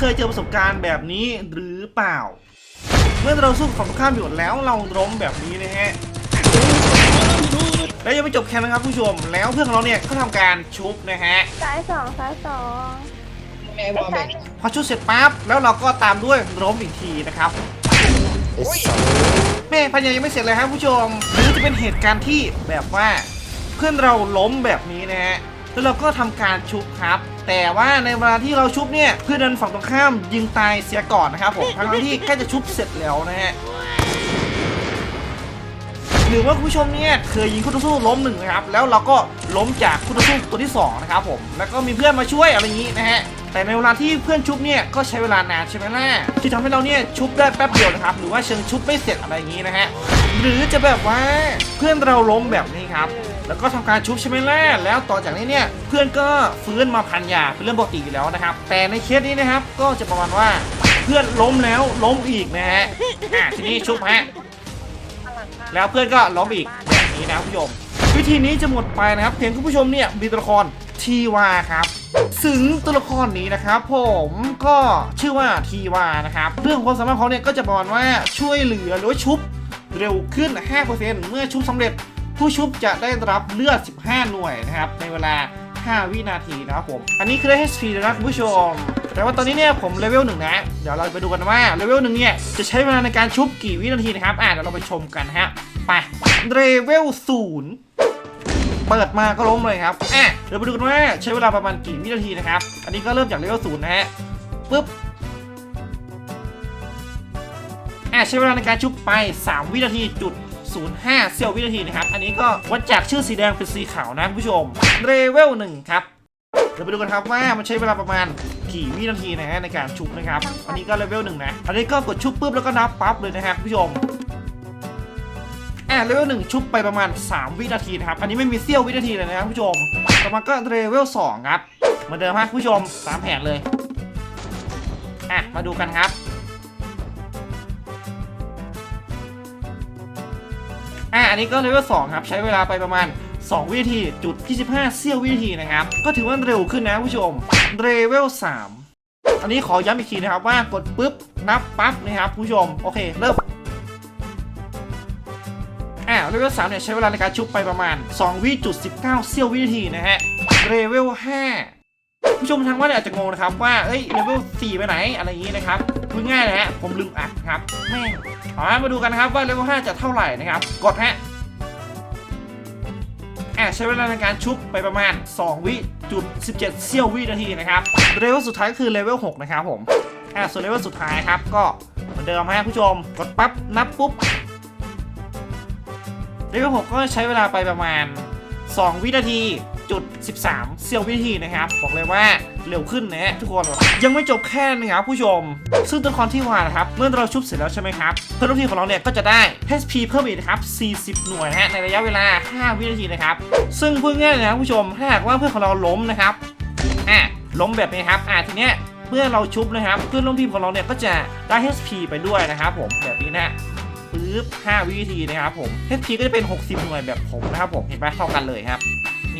เคยเจอประสบการณ์แบบนี้หรือเปล่า เมื่อเราสู้กับฝั่งตรงข้ามอยู่แล้วเราล้มแบบนี้นะฮะแล้วยังไม่จบแค่นั้นครับผู้ชม แล้วเพื่อนของเราเนี่ยก็ทำการชุบนะฮะซ้ายสองซ้ายสองแม่วอลแบซ้ายบหนึ่งพอชุบเสร็จปั๊บแล้วเราก็ตามด้วยล้มอีกทีนะครับ ไอ้สัสแม่พันยายังไม่เสร็จเลยครับผู้ชม หรือจะเป็นเหตุการณ์ที่แบบว่าเพื่อนเราล้มแบบนี้นะฮะ แล้วเราก็ทำการชุบครับ แต่ว่าในเวลาที่เราชุบเนี่ยเพื่อนดันฝั่งตรงข้ามยิงตายเสียก่อนนะครับผมทั้งที่ใกล้จะชุบเสร็จแล้วนะฮะหรือว่าคุณผู้ชมเนี่ยเคยยิงคู่ต่อสู้ล้มหนึ่งนะครับแล้วเราก็ล้มจากคู่ต่อสู้ตัวที่สองนะครับผมแล้วก็มีเพื่อนมาช่วยอะไรอย่างนี้นะฮะแต่ในเวลาที่เพื่อนชุบเนี่ยก็ใช้เวลานานใช่ไหมล่ะที่ทำให้เราเนี่ยชุบได้แป๊บเดียวนะครับหรือว่าเชิงชุบไม่เสร็จอะไรอย่างนี้นะฮะหรือจะแบบว่าเพื่อนเราล้มแบบนี้ครับ แล้วก็ทำการชุบใช่ไหมล่ะแล้วต่อจากนี้เนี่ยเพื่อนก็ฟื้นมาพันยาเป็นเรื่องปกติอยู่แล้วนะครับ แต่ในเคสนี้นะครับก็จะประมาณว่าเพื่อนล้มแล้วล้มอีกนะฮะอะทีนี้ชุบฮะแล้วเพื่อนก็ล้มอีกแบบนี้นะผู้ชมวิธีนี้จะหมดไปนะครับ เพียงคุณผู้ชมเนี่ยมีตัวละครทีวาครับซึ่งตัวละครนี้นะครับผมก็ชื่อว่าทีวานะครับ เรื่องความสามารถเขาเนี่ยก็จะบอกว่าช่วยเหลือหรือชุบเร็วขึ้น 5%เมื่อชุบสำเร็จ ผู้ชุบจะได้รับเลือด 15 หน่วยนะครับในเวลา 5 วินาทีนะครับผม อันนี้คือได้ HP นะครับคุณผู้ชม แต่ว่าตอนนี้เนี่ยผมเลเวลหนึ่งนะ เดี๋ยวเราไปดูกันว่าเลเวลหนึ่งเนี่ยจะใช้เวลาในการชุบกี่วินาทีนะครับ อะเดี๋ยวเราไปชมกันฮะ ไป เลเวลศูนย์เปิดมาก็ล้มเลยครับ อะเดี๋ยวไปดูกันว่าใช้เวลาประมาณกี่วินาทีนะครับ อันนี้ก็เริ่มจากเลเวลศูนย์นะฮะ ปึ๊บอะใช้เวลาในการชุบไป 3 วินาทีจุด 05 เซลล์วินาทีนะครับ อันนี้ก็วัดจากชื่อสีแดงเป็นสีขาวนะคุณผู้ชมเลเวลหนึ่งครับเดี๋ยวไปดูกันครับว่ามันใช้เวลาประมาณกี่วินาทีนะฮะในการชุบนะครับ อันนี้ก็เลเวลหนึ่งนะ อันนี้ก็กดชุบปุ๊บแล้วก็นับปั๊บเลยนะครับผู้ชมอ่าเลเวลหนึ่งชุบไปประมาณ 3 วินาทีนะครับ อันนี้ไม่มีเสี้ยววินาทีเลยนะครับผู้ชม ต่อมาก็เลเวลสองครับ เหมือนเดิมฮะคุณผู้ชมตามแผนเลย อะมาดูกันครับ อะอันนี้ก็เลเวล2ครับ ใช้เวลาไปประมาณ 2 วินาทีจุด25เสี้ยววินาทีนะครับ ก็ถือว่าเร็วขึ้นนะผู้ชมเลเวล3อันนี้ขอย้ำอีกทีนะครับว่ากดปุ๊บนับปั๊บนะครับผู้ชมโอเคเริ่มอ่าเลเวล3เนี่ยใช้เวลาในการชุบไปประมาณ2วิจุด19เสี้ยววินาทีนะฮะเลเวล5 ผู้ชมทางบ้านอาจจะงงนะครับว่า เอ้ยเลเวล4ไปไหนอะไรอย่างนี้นะครับพูดง่ายเลยฮะผมลืมอัดครับแม่งเอามาดูกันนะครับว่าเลเวล5จะเท่าไหร่นะครับ กดฮะอ่าใช้เวลาในการชุบไปประมาณ 2 วิจุด17เสี้ยววินาทีนะครับเลเวลสุดท้ายก็คือเลเวล6นะครับผมอ่าส่วนเลเวลสุดท้ายครับก็เหมือนเดิมฮะผู้ชม กดปั๊บนับปุ๊บเลเวล6ก็ใช้เวลาไปประมาณ 2 วินาที จุด13 เซียววินาทีนะครับ บอกเลยว่าเร็วขึ้นนะฮะทุกคนยังไม่จบแค่นี้ครับผู้ชม ซึ่งตัวละครที่ว่านะครับ เมื่อเราชุบเสร็จแล้วใช่ไหมครับเพื่อนร่วมทีมของเราเนี่ยก็จะได้ HP เพิ่มอีกนะครับ 40 หน่วยนะฮะในระยะเวลา 5 วินาทีนะครับ ซึ่งเพูดง่ายๆเลยนะผู้ชมถ้าหากว่าเพื่อนของเราล้มนะครับอะล้มแบบนี้ครับอะทีเนี้ยเมื่อเราชุบนะครับเพื่อนร่วมทีมของเราเนี่ยก็จะได้ HP ไปด้วยนะครับผมแบบนี้นะปึ๊บ5วิธีนะครับผม HP ก็จะเป็น 60 หน่วยแบบผมนะครับผมเห็นไหมเท่ากันเลยครับ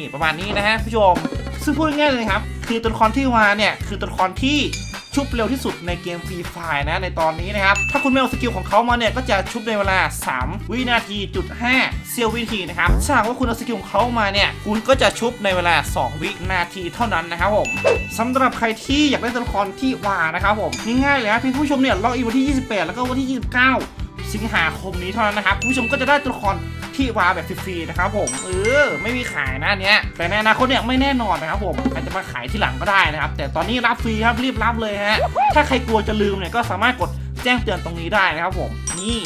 นี่ประมาณนี้นะฮะผู้ชม ซึ่งพูดง่ายเลยครับ คือตัวละครที่มาเนี่ย คือตัวละครที่ชุบเร็วที่สุดในเกมฟรีไฟนะในตอนนี้นะครับ ถ้าคุณไม่เอาสกิลของเขามาเนี่ย ก็จะชุบในเวลา 3 วินาทีจุด5เซียววินาทีนะครับถ้าหากว่าคุณเอาสกิลของเขามาเนี่ย คุณก็จะชุบในเวลา 2 วินาทีเท่านั้นนะครับผมสำหรับใครที่อยากได้ตัวละครที่วานะครับผมง่ายๆเลยนะเพียงผู้ชมเนี่ยล็อกอินวันที่ 28 แล้วก็วันที่ 29 สิงหาคมนี้เท่านั้นนะครับ ผู้ชมก็จะได้ตัวละคร ที่วาแบบฟรีๆนะครับผมเออไม่มีขายนะเนี้ยแต่ในอนาคตเนี่ยไม่แน่นอนนะครับผมอาจจะมาขายที่หลังก็ได้นะครับ แต่ตอนนี้รับฟรีครับรีบรับเลยฮะถ้าใครกลัวจะลืมเนี่ยก็สามารถกดแจ้งเตือนตรงนี้ได้นะครับผมนี่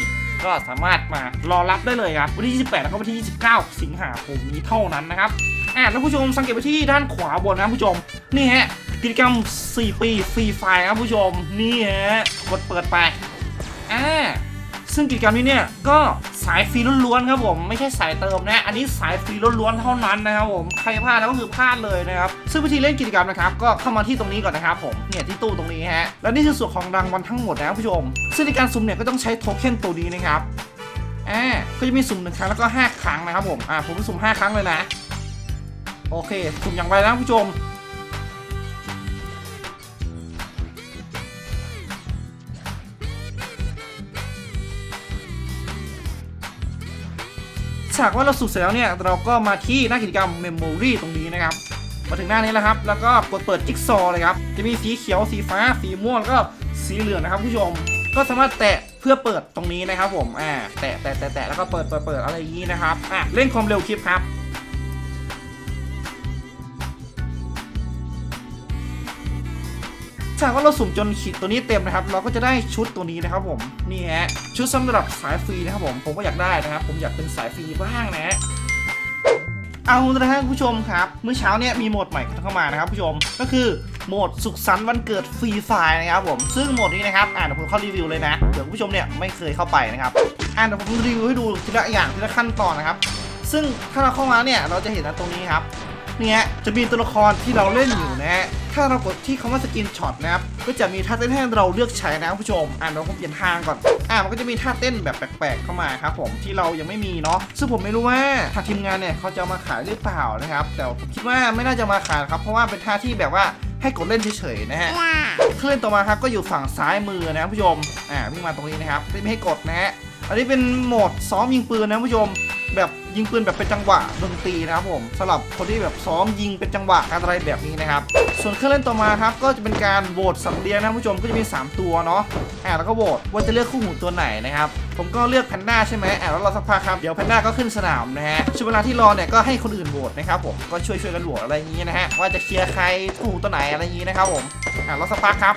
ก็สามารถมารอรับได้เลยครับวันที่ 28 แล้วก็วันที่ 29 สิงหาคมนี้เท่านั้นนะครับอะแล้วผู้ชมสังเกตไปที่ด้านขวาบนนะผู้ชมนี่ฮะกิจกรรม 4 ปีฟรีไฟล์ครับผู้ชมนี่ฮะกดเปิดไปอ่า ซึ่งกิจกรรมนี้เนี่ยก็สายฟรีล้วนๆครับผมไม่ใช่สายเติมนะอันนี้สายฟรีล้วนๆเท่านั้นนะครับผมใครพลาดแล้วก็คือพลาดเลยนะครับซึ่งวิธีเล่นกิจกรรมนะครับก็เข้ามาที่ตรงนี้ก่อนนะครับผมเนี่ยที่ตู้ตรงนี้ฮะและนี่คือส่วนของรางวัลทั้งหมดนะครับผู้ชม ซึ่งในการสุ่มเนี่ยก็ต้องใช้โทเค็นตัวนี้นะครับอ่าก็จะมีสุ่มหนึ่งครั้งแล้วก็ 5 ครั้งนะครับผมอ่าผมสุ่ม5 ครั้งเลยนะโอเคสุ่มอย่างไรนะผู้ชม จากว่าเราสุกเสร็จแล้วเนี่ยเราก็มาที่หน้ากิจกรรม Memory ตรงนี้นะครับมาถึงหน้านี้แล้วครับ แล้วก็กดเปิดจิ๊กซอเลยครับ จะมีสีเขียว สีฟ้า สีม่วงแล้วก็สีเหลืองนะครับผู้ชม ก็สามารถแตะเพื่อเปิดตรงนี้นะครับผม อ่า แตะแตะแตะแตะแล้วก็เปิดเปิดเปิดอะไรอย่างนี้นะครับ อะ เล่นความเร็วคลิปครับ ถ้ากว่าเราสุ่มจนขีดตัวนี้เต็มนะครับ เราก็จะได้ชุดตัวนี้นะครับผมนี่ฮะชุดสำหรับสายฟรีนะครับผมผมก็อยากได้นะครับ ผมอยากเป็นสายฟรีบ้างนะเอาละครับผู้ชมครับเมื่อเช้าเนี่ยมีโหมดใหม่เข้ามานะครับผู้ชมก็คือโหมดสุขสันต์วันเกิดฟรีไฟล์นะครับผมซึ่งโหมดนี้นะครับอ่าเดี๋ยผมเข้ารีวิวเลยนะเดี๋ยวผู้ชมเนี่ยไม่เคยเข้าไปนะครับอ่าเดี๋ยผมรีวิวให้ดูทีละอย่างทีละขั้นตอนนะครับ ซึ่งถ้าเราเข้ามาเนี่ยเราจะเห็นนะตรงนี้ครับเนี่ยจะมีตัวละครที่เราเล่นอยู่นะฮะ ถ้าเรากดที่คำว่าสกินช็อตนะครับ ก็จะมีท่าเต้นให้เราเลือกใช้นะครับผู้ชม อ่านเราผมเปลี่ยนทางก่อน อ่ามันก็จะมีท่าเต้นแบบแปลกๆเข้ามาครับผมที่เรายังไม่มีเนาะ ซึ่งผมไม่รู้ว่าทางทีมงานเนี่ยเขาจะมาขายหรือเปล่านะครับ แต่ผมคิดว่าไม่น่าจะมาขายครับ เพราะว่าเป็นท่าที่แบบว่าให้กดเล่นเฉยๆนะฮะเครื่องเล่นต่อมาครับก็อยู่ฝั่งซ้ายมือนะครับผู้ชม อ่าวิ่งมาตรงนี้นะครับไม่ให้กดนะฮะ อันนี้เป็นโหมดซ้อมยิงปืนนะผู้ชม แบบ ยิงปืนแบบเป็นจังหวะดนตรีนะครับผมสำหรับคนที่แบบซ้อมยิงเป็นจังหวะอะไรแบบนี้นะครับ ส่วนเครื่องเล่นต่อมาครับก็จะเป็นการโหวตสัตว์เลี้ยงนะผู้ชมก็จะมี 3 ตัวเนาะอ่าแล้วก็โหวตว่าจะเลือกคู่หูตัวไหนนะครับผมก็เลือกแพนด้าใช่ไหมอ่าแล้วเรอสักพักครับเดี๋ยวแพนด้าก็ขึ้นสนามนะฮะช่วงเวลาที่รอเนี่ยก็ให้คนอื่นโหวตนะครับผมก็ช่วยช่วยๆกันโหวตอะไรอย่างนี้นะฮะว่าจะเคลียร์ใครคู่หูตัวไหนอะไรอย่างนี้นะครับผมอ่ารอสักพักครับ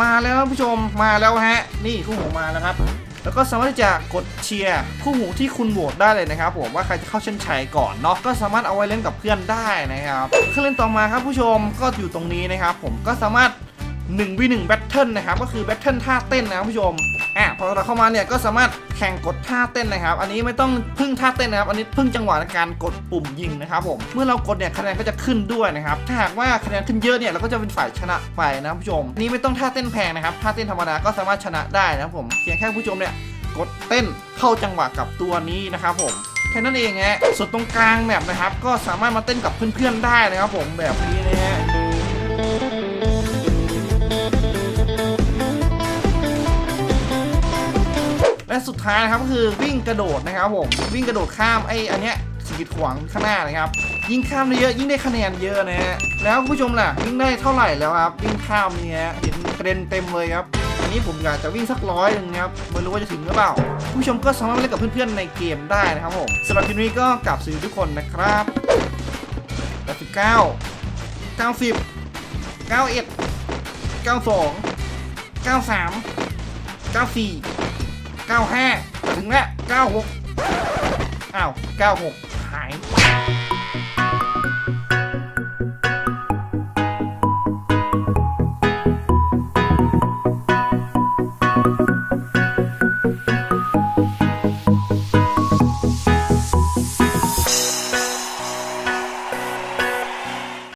มาแล้วผู้ชมมาแล้วฮะนี่คู่หูมาแล้วครับ แล้วก็สามารถที่จะกดเชียร์คู่หูที่คุณโหวตได้เลยนะครับผมว่าใครจะเข้าเส้นชัยก่อนเนาะก็สามารถเอาไว้เล่นกับเพื่อนได้นะครับเครื่องเล่นต่อมาครับผู้ชมก็อยู่ตรงนี้นะครับผมก็สามารถ1 v 1 Battle นะครับก็คือ Battle ท่าเต้นนะครับผู้ชม อะพอเราเข้ามาเนี่ยก็สามารถแข่งกดท่าเต้นนะครับ อันนี้ไม่ต้องพึ่งท่าเต้นนะครับ อันนี้พึ่งจังหวะในการกดปุ่มยิงนะครับผม เมื่อเรากดเนี่ยคะแนนก็จะขึ้นด้วยนะครับ ถ้าหากว่าคะแนนขึ้นเยอะเนี่ยเราก็จะเป็นฝ่ายชนะไปนะครับผู้ชม นี้ไม่ต้องท่าเต้นแพงนะครับ ท่าเต้นธรรมดาก็สามารถชนะได้นะครับผมเพียงแค่ผู้ชมเนี่ยกดเต้นเข้าจังหวะกับตัวนี้นะครับผมแค่นั้นเองฮะส่วนตรงกลางแมปนะครับ ก็สามารถมาเต้นกับเพื่อนๆได้นะครับผมแบบนี้นะฮะ และสุดท้ายนะครับก็คือวิ่งกระโดดนะครับผมวิ่งกระโดดข้ามไอ้อันเนี้ยสีดขวางข้างหน้านะครับยิ่งข้ามได้เยอะยิ่งได้คะแนนเยอะนะฮะแล้วผู้ชมล่ะวิ่งได้เท่าไหร่แล้วครับวิ่งข้ามนี่ยเห็นกระเด็นเต็มเลยครับอันนี้ผมอยากจะวิ่งสักร้อยหนึ่งนะครับไม่รู้ว่าจะถึงหรือเปล่า ผู้ชมก็สามารถเล่นกับเพื่อนๆในเกมได้นะครับผมสำหรับคลิปนี้ก็กลับสวัสดีทุกคนนะครับ89 90 91 92 93 94 95 ถึงแล้ว96 อ้าว 96